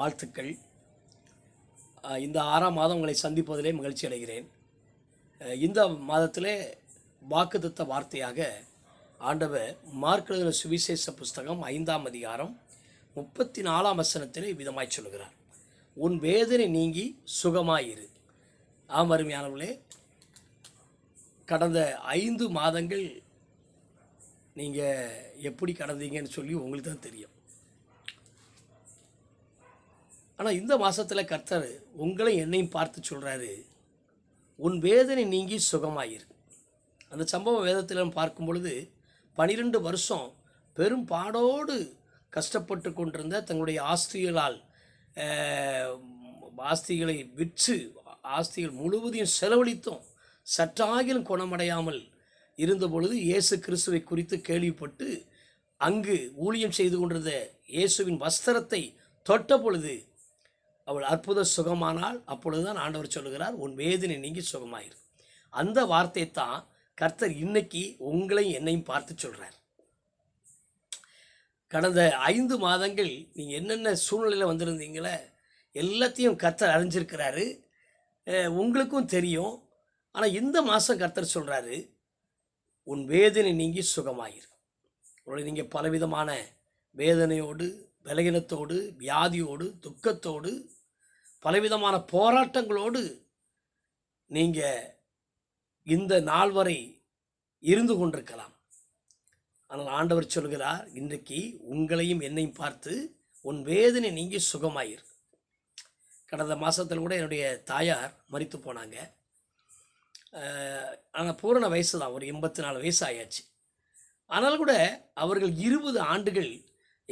வாழ்த்துக்கள். இந்த ஆறாம் மாதம் உங்களை சந்திப்பதிலே மகிழ்ச்சி அடைகிறேன். இந்த மாதத்திலே வாக்குதத்த வார்த்தையாக ஆண்டவர் மார்க்கழுதின சுவிசேஷ புஸ்தகம் ஐந்தாம் அதிகாரம் முப்பத்தி நாலாம் வசனத்திலே விதமாய் சொல்கிறார் உன் வேதனை நீங்கி சுகமாயிரு. ஆம் அருமையானவர்களே கடந்த ஐந்து மாதங்கள் நீங்கள் எப்படி கடந்தீங்கன்னு சொல்லி உங்களுக்கு தான் தெரியும். ஆனால் இந்த மாதத்தில் கர்த்தர் உங்களையும் என்னையும் பார்த்து சொல்கிறாரு உன் வேதனை நீங்கி சுகமாயிரு. அந்த சம்பவம் வேதத்தில் பார்க்கும் பொழுது பனிரெண்டு வருஷம் பெரும் பாடோடு கஷ்டப்பட்டு கொண்டிருந்த தங்களுடைய ஆஸ்திகளால் ஆஸ்திகளை விற்று ஆஸ்திகள் முழுவதையும் செலவழித்தும் சற்றாகிலும் குணமடையாமல் இருந்த பொழுது இயேசு கிறிஸ்துவை குறித்து கேள்விப்பட்டு அங்கு ஊழியம் செய்து கொண்டிருந்த இயேசுவின் வஸ்திரத்தை தொட்ட பொழுது அவள் அற்புத சுகமானால் அப்பொழுதுதான் ஆண்டவர் சொல்லுகிறார் உன் வேதனை நீங்கி சுகமாயிரு. அந்த வார்த்தை தான் கர்த்தர் இன்னைக்கு உங்களையும் என்னையும் பார்த்து சொல்கிறார் கடந்த ஐந்து மாதங்கள் நீங்கள் என்னென்ன சூழ்நிலையில் வந்திருந்தீங்களே எல்லாத்தையும் கர்த்தர் அறிஞ்சிருக்கிறாரு. உங்களுக்கும் தெரியும். ஆனால் இந்த மாதம் கர்த்தர் சொல்கிறாரு உன் வேதனை நீங்கி சுகமாயிரு. உங்களை நீங்கள் பலவிதமான வேதனையோடு பலகீனத்தோடு வியாதியோடு துக்கத்தோடு பலவிதமான போராட்டங்களோடு நீங்கள் இந்த நாள் வரை இருந்து கொண்டிருக்கலாம். ஆனால் ஆண்டவர் சொல்கிறார் இன்றைக்கு உங்களையும் என்னையும் பார்த்து உன் வேதனை நீங்கி சுகமாயிரு. கடந்த மாதத்தில் கூட என்னுடைய தாயார் மறித்து போனாங்க. ஆனால் பூரண வயசு தான் ஒரு எண்பத்தி நாலு வயசு ஆயாச்சு. ஆனால் கூட அவர்கள் இருபது ஆண்டுகள்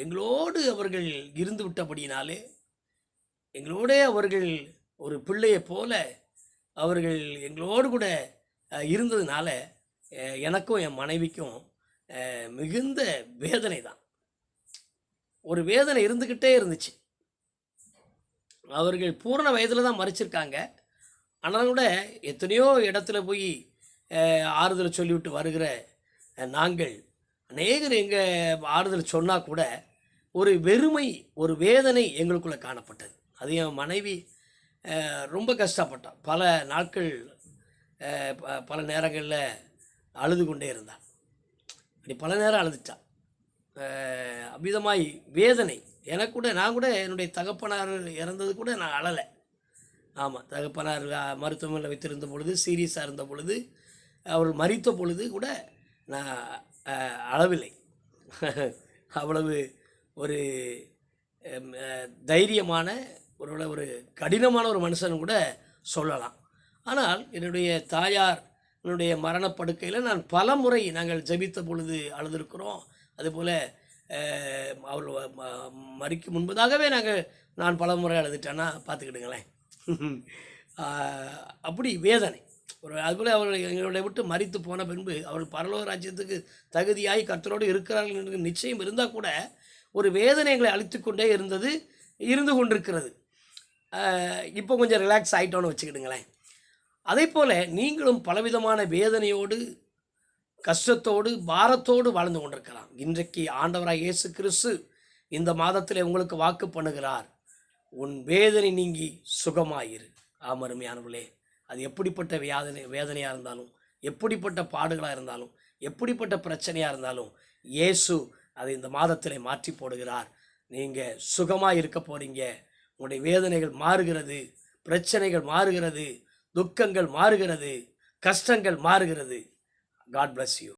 எங்களோடு அவர்கள் இருந்து விட்டபடியினாலே எங்களோடே அவர்கள் ஒரு பிள்ளையை போல அவர்கள் எங்களோடு கூட இருந்ததுனால எனக்கும் என் மனைவிக்கும் மிகுந்த வேதனை தான் ஒரு வேதனை இருந்துக்கிட்டே இருந்துச்சு. அவர்கள் பூரண வயதில் தான் மறைச்சிருக்காங்க. ஆனால் கூட எத்தனையோ இடத்துல போய் ஆறுதலை ஆறுதல் சொல்லிவிட்டு வருகிற நாங்கள் அநேகர் எங்கள் ஆறுதல் சொன்னால் கூட ஒரு வெறுமை ஒரு வேதனை எங்களுக்குள்ளே காணப்பட்டது. அது என் மனைவி ரொம்ப கஷ்டப்பட்டான் பல நாட்கள் ப- பல நேரங்களில் அழுது கொண்டே இருந்தான் அப்படி பல நேரம் அழுதுட்டான் அமிதமாய் வேதனை. எனக்கு கூட நான் கூட என்னுடைய தகப்பனார் இறந்தது கூட நான் அழலை. ஆமாம் தகப்பனார் மருத்துவமனையில் வைத்திருந்த பொழுது சீரியஸாக இருந்த பொழுது அவர் மறித்த பொழுது கூட நான் அளவில்லை. அவ்வளவு ஒரு தைரியமான ஒரு ஒரு கடினமான ஒரு மனுஷன் கூட சொல்லலாம். ஆனால் என்னுடைய தாயார் என்னுடைய மரணப்படுக்கையில் நான் பல முறை நாங்கள் ஜெபித்த பொழுது அழுதுருக்கிறோம். அதுபோல் அவள் ம- மறிக்கும் முன்பதாகவே நாங்கள் நான் பல முறை அழுதுட்டேன்னா பார்த்துக்கிடுங்களேன். அப்படி வேதனை. ஒரு அதுபோல் அவர்கள் எங்களை விட்டு மறித்து போன பின்பு அவர்கள் பரலோக ராஜ்யத்துக்கு தகுதியாகி கர்த்தரோடு இருக்கிறார்கள் என்று நிச்சயம் இருந்தால் கூட ஒரு வேதனை எங்களை அழித்து கொண்டே இருந்தது இருந்து கொண்டிருக்கிறது. இப்போ கொஞ்சம் ரிலாக்ஸ் ஆகிட்டோன்னு வச்சுக்கிடுங்களேன். அதே போல் நீங்களும் பலவிதமான வேதனையோடு கஷ்டத்தோடு பாரத்தோடு வாழ்ந்து கொண்டிருக்கலாம். இன்றைக்கு ஆண்டவராக இயேசு கிறிஸ்து இந்த மாதத்தில் உங்களுக்கு வாக்கு பண்ணுகிறார். உன் வேதனை நீங்கி சுகமாயிரு. ஆமருமையானவர்களே அது எப்படிப்பட்ட வேதனை வேதனையாக இருந்தாலும் எப்படிப்பட்ட பாடுகளாக இருந்தாலும் எப்படிப்பட்ட பிரச்சனையாக இருந்தாலும் இயேசு அதை இந்த மாதத்தில் மாற்றி போடுகிறார். நீங்கள் சுகமாக இருக்க போகிறீங்க உங்களுடைய வேதனைகள் மாறுகிறது. பிரச்சனைகள் மாறுகிறது. துக்கங்கள் மாறுகிறது. கஷ்டங்கள் மாறுகிறது. God bless you